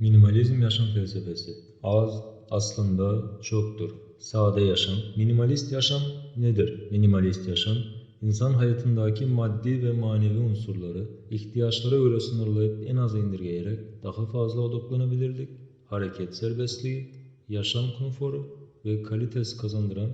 Minimalizm yaşam felsefesi. Az aslında çoktur. Sade yaşam. Minimalist yaşam nedir? Minimalist yaşam, insan hayatındaki maddi ve manevi unsurları ihtiyaçlara göre sınırlayıp en aza indirgeyerek daha fazla odaklanabilirlik, hareket serbestliği, yaşam konforu ve kalitesi kazandıran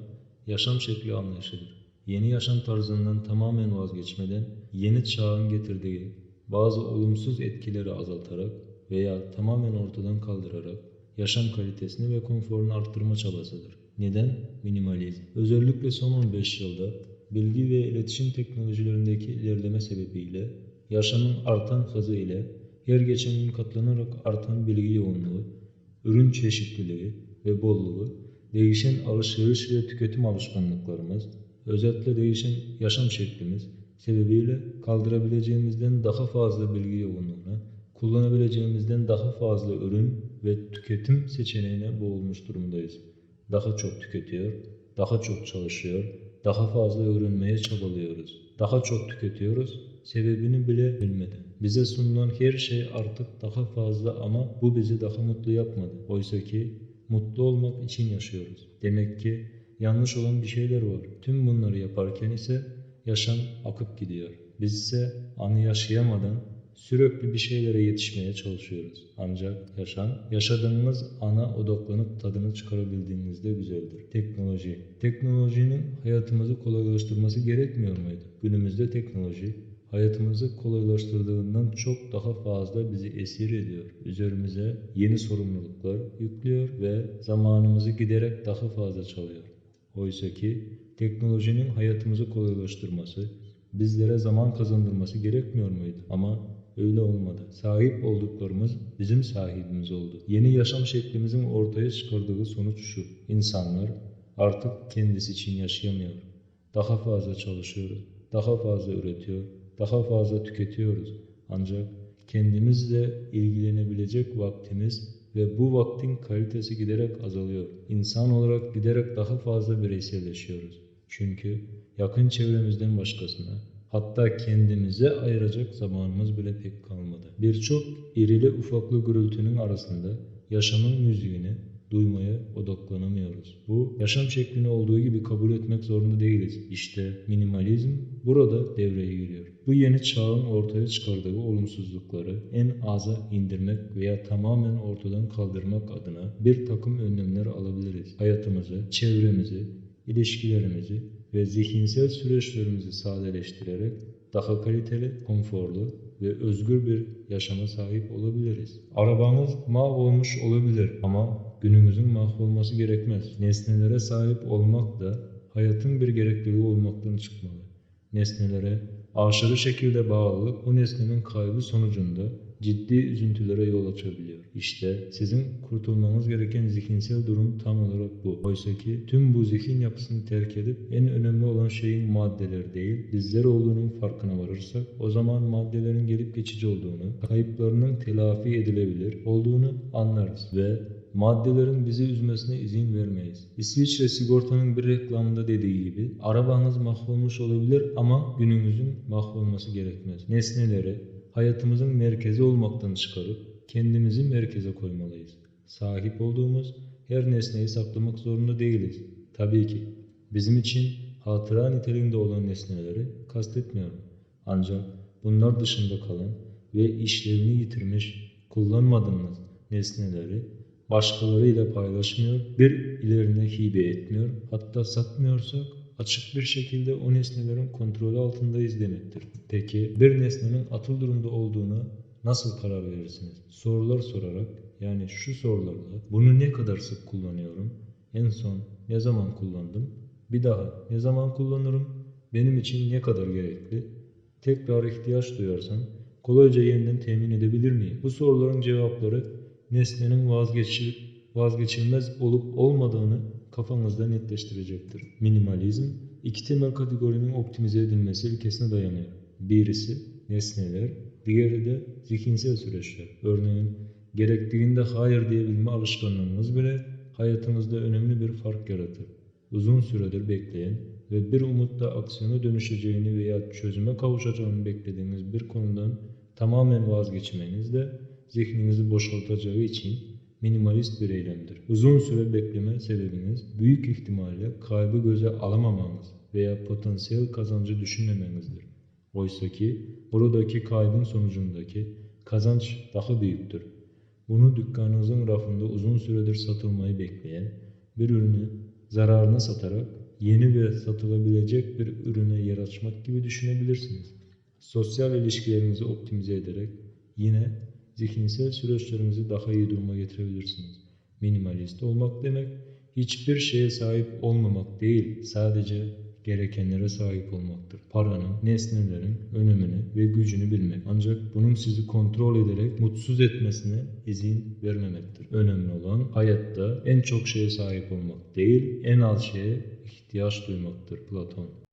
yaşam şekli anlayışıdır. Yeni yaşam tarzından tamamen vazgeçmeden yeni çağın getirdiği bazı olumsuz etkileri azaltarak veya tamamen ortadan kaldırarak yaşam kalitesini ve konforunu arttırma çabasıdır. Neden? Minimalizm. Özellikle son 15 yılda bilgi ve iletişim teknolojilerindeki ilerleme sebebiyle yaşamın artan hızı ile her geçen gün katlanarak artan bilgi yoğunluğu, ürün çeşitliliği ve bolluğu, değişen alışveriş ve tüketim alışkanlıklarımız, özetle değişen yaşam şeklimiz sebebiyle kaldırabileceğimizden daha fazla bilgi yoğunluğuna, kullanabileceğimizden daha fazla ürün ve tüketim seçeneğine boğulmuş durumdayız. Daha çok tüketiyor, daha çok çalışıyor, daha fazla öğrenmeye çabalıyoruz. Daha çok tüketiyoruz, sebebini bile bilmeden. Bize sunulan her şey artık daha fazla ama bu bizi daha mutlu yapmadı. Oysa ki mutlu olmak için yaşıyoruz. Demek ki yanlış olan bir şeyler var. Tüm bunları yaparken ise yaşam akıp gidiyor. Biz ise anı yaşayamadan sürekli bir şeylere yetişmeye çalışıyoruz. Ancak yaşam, yaşadığımız ana odaklanıp tadını çıkarabildiğinizde güzeldir. Teknoloji. Teknolojinin hayatımızı kolaylaştırması gerekmiyor muydu? Günümüzde teknoloji hayatımızı kolaylaştırdığından çok daha fazla bizi esir ediyor. Üzerimize yeni sorumluluklar yüklüyor ve zamanımızı giderek daha fazla çalıyor. Oysa ki teknolojinin hayatımızı kolaylaştırması, bizlere zaman kazandırması gerekmiyor muydu? Ama öyle olmadı. Sahip olduklarımız bizim sahibimiz oldu. Yeni yaşam şeklimizin ortaya çıkardığı sonuç şu. İnsanlar artık kendisi için yaşayamıyor. Daha fazla çalışıyoruz, daha fazla üretiyor, daha fazla tüketiyoruz. Ancak kendimizle ilgilenebilecek vaktimiz ve bu vaktin kalitesi giderek azalıyor. İnsan olarak giderek daha fazla bireyselleşiyoruz. Çünkü yakın çevremizden başkasına, hatta kendimize ayıracak zamanımız bile pek kalmadı. Birçok irili ufaklı gürültünün arasında yaşamın müziğini duymaya odaklanamıyoruz. Bu yaşam şeklini olduğu gibi kabul etmek zorunda değiliz. İşte minimalizm burada devreye giriyor. Bu yeni çağın ortaya çıkardığı olumsuzlukları en aza indirmek veya tamamen ortadan kaldırmak adına bir takım önlemler alabiliriz. Hayatımızı, çevremizi, ilişkilerimizi ve zihinsel süreçlerimizi sadeleştirerek daha kaliteli, konforlu ve özgür bir yaşama sahip olabiliriz. Arabanız mahvolmuş olabilir ama günümüzün mahvolması gerekmez. Nesnelere sahip olmak da hayatın bir gerekliliği olmaktan çıkmalı. Nesnelere aşırı şekilde bağlılık o nesnenin kaybı sonucunda ciddi üzüntülere yol açabiliyor. İşte sizin kurtulmanız gereken zihinsel durum tam olarak bu. Oysa ki tüm bu zihin yapısını terk edip en önemli olan şeyin maddeler değil, bizler olduğunun farkına varırsak o zaman maddelerin gelip geçici olduğunu, kayıplarının telafi edilebilir olduğunu anlarız ve maddelerin bizi üzmesine izin vermeyiz. İsviçre sigortanın bir reklamında dediği gibi arabanız mahvolmuş olabilir ama gününüzün mahvolması gerekmez. Nesneleri hayatımızın merkezi olmaktan çıkarıp kendimizi merkeze koymalıyız. Sahip olduğumuz her nesneyi saklamak zorunda değiliz. Tabii ki bizim için hatıra niteliğinde olan nesneleri kastetmiyorum. Ancak bunlar dışında kalan ve işlevini yitirmiş kullanmadığımız nesneleri başkalarıyla paylaşmıyor, bir ilerine hibe etmiyor, hatta satmıyorsak açık bir şekilde o nesnelerin kontrolü altındayız demektir. Peki bir nesnenin atıl durumda olduğunu nasıl karar verirsiniz? Sorular sorarak yani şu sorularla bunu ne kadar sık kullanıyorum? En son ne zaman kullandım? Bir daha ne zaman kullanırım? Benim için ne kadar gerekli? Tekrar ihtiyaç duyarsam kolayca yeniden temin edebilir miyim? Bu soruların cevapları nesnenin vazgeçil vazgeçilmez olup olmadığını kafanızda netleştirecektir. Minimalizm, iki temel kategorinin optimize edilmesi ilkesine dayanıyor. Birisi nesneler, diğeri de zihinsel süreçler. Örneğin gerektiğinde hayır diyebilme alışkanlığınız bile hayatınızda önemli bir fark yaratır. Uzun süredir bekleyen ve bir umutla aksiyona dönüşeceğini veya çözüme kavuşacağını beklediğiniz bir konudan tamamen vazgeçmeniz de zihninizi boşaltacağı için minimalist bir eylemdir. Uzun süre bekleme sebebiniz büyük ihtimalle kaybı göze alamamanız veya potansiyel kazancı düşünmemenizdir. Oysa ki buradaki kaybın sonucundaki kazanç daha büyüktür. Bunu dükkanınızın rafında uzun süredir satılmayı bekleyen bir ürünü zararına satarak yeni ve satılabilecek bir ürüne yer açmak gibi düşünebilirsiniz. Sosyal ilişkilerinizi optimize ederek yine zihinsel süreçlerinizi daha iyi duruma getirebilirsiniz. Minimalist olmak demek hiçbir şeye sahip olmamak değil, sadece gerekenlere sahip olmaktır. Paranın, nesnelerin önemini ve gücünü bilmek. Ancak bunun sizi kontrol ederek mutsuz etmesine izin vermemektir. Önemli olan hayatta en çok şeye sahip olmak değil, en az şeye ihtiyaç duymaktır Platon.